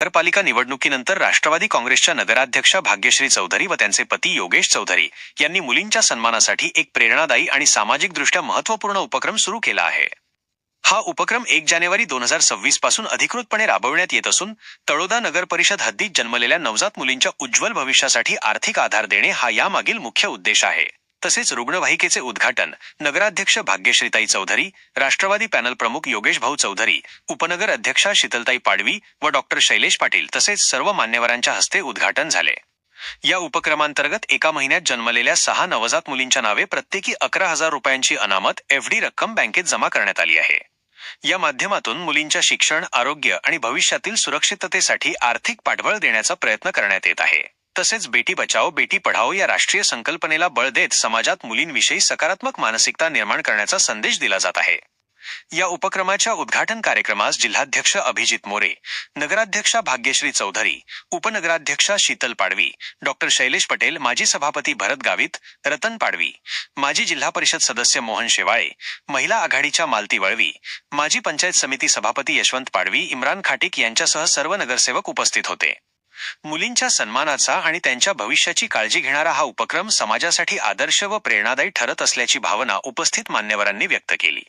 नगरपालिका निवडणुकीनंतर राष्ट्रवादी काँग्रेसच्या नगराध्यक्षा भाग्यश्री चौधरी व त्यांचे पती योगेश चौधरी यांनी मुलींच्या सन्मानासाठी एक प्रेरणादायी आणि सामाजिकदृष्ट्या महत्त्वपूर्ण उपक्रम सुरू केला आहे. हा उपक्रम एक जानेवारी दोन हजार सव्वीसपासून अधिकृतपणे राबवण्यात येत असून तळोदा नगर परिषद हद्दीत जन्मलेल्या नवजात मुलींच्या उज्ज्वल भविष्यासाठी आर्थिक आधार देणे हा यामागील मुख्य उद्देश आहे. तसेच रुग्णवाहिकेचे उद्घाटन नगराध्यक्ष भाग्यश्रीताई चौधरी राष्ट्रवादी पॅनल प्रमुख योगेश भाऊ चौधरी उपनगर अध्यक्षा शीतलताई पाडवी व डॉक्टर शैलेश पाटील तसेच सर्व मान्यवरांच्या हस्ते उद्घाटन झाले. या उपक्रमांतर्गत एका महिन्यात जन्मलेल्या सहा नवजात मुलींच्या नावे प्रत्येकी अकरा हजार रुपयांची अनामत एफडी रक्कम बँकेत जमा करण्यात आली आहे. या माध्यमातून मुलींच्या शिक्षण आरोग्य आणि भविष्यातील सुरक्षिततेसाठी आर्थिक पाठबळ देण्याचा प्रयत्न करण्यात येत आहे. तसेच बेटी बचाओ बेटी पढाओ या राष्ट्रीय संकल्पनेला बळ देत समाजात मुलींविषयी सकारात्मक मानसिकता निर्माण करण्याचा संदेश दिला जात आहे. या उपक्रमाच्या उद्घाटन कार्यक्रमास जिल्हाध्यक्ष अभिजित मोरे नगराध्यक्षा भाग्यश्री चौधरी उपनगराध्यक्षा शीतल पाडवी डॉक्टर शैलेश पटेल माजी सभापती भरत गावित रतन पाडवी माजी जिल्हा परिषद सदस्य मोहन शेवाळे महिला आघाडीच्या मालती वळवी माजी पंचायत समिती सभापती यशवंत पाडवी इम्रान खाटिक यांच्यासह सर्व नगरसेवक उपस्थित होते. मुलींच्या सन्मानाचा आणि त्यांच्या भविष्याची काळजी घेणारा हा उपक्रम समाजासाठी आदर्श व प्रेरणादायी ठरत असल्याची भावना उपस्थित मान्यवरांनी व्यक्त केली.